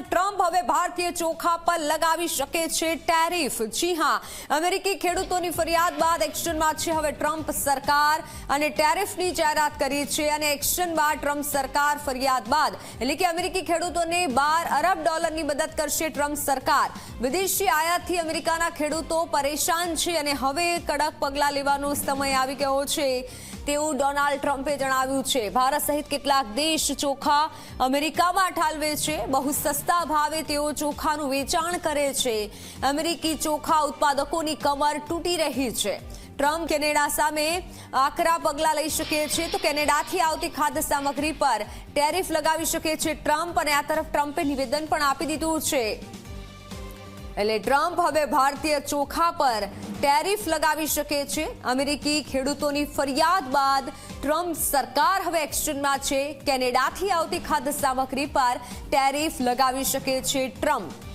Donald Trump હવે ભારતીય ચોખા પર લગાવી શકે છે ટેરિફ. જી હા, અમેરિકી ખેડૂતોની ફરિયાદ બાદ એક્શનમાં છે હવે ટ્રમ્પ સરકાર અને ટેરિફની જાહેરાત કરી છે અને એક્શન બાદ ટ્રમ્પ સરકાર ફરિયાદ બાદ. એટલે કે અમેરિકી ખેડૂતોને બાર અરબ ડોલરની મદદ કરશે ટ્રમ્પ સરકાર. વિદેશી આયાતથી અમેરિકાના ખેડૂતો પરેશાન છે અને હવે કડક પગલાં લેવાનો સમય આવી ગયો છે. તેવું ડોનાલ્ડ ટ્રમ્પે જણાવ્યું છે. ભારત સહિત કેટલાક દેશ ચોખા અમેરિકામાં ઠાલવે છે. બહુ સસ્તા ભાવે તેઓ ચોખાનું વેચાણ કરે છે. અમેરિકી ચોખા ઉત્પાદકોની કમર તૂટી રહી છે. ટ્રમ્પ કેનેડા સામે આકરા પગલાં લઈ શકે છે. તો કેનેડાથી આવતી ખાદ્ય સામગ્રી પર ટેરિફ લગાવી શકે છે ટ્રમ્પ અને આ તરફ ટ્રમ્પે નિવેદન પણ આપી દીધું છે. એટલે ટ્રમ્પ હવે ભારતીય ચોખા પર ટેરિફ લગાવી શકે છે. અમેરિકી ખેડૂતોની ફરિયાદ બાદ ટ્રમ્પ સરકાર હવે એક્શનમાં છે. કેનેડાથી આવતી ખાદ્ય સામગ્રી પર ટેરિફ લગાવી શકે છે ટ્રમ્પ.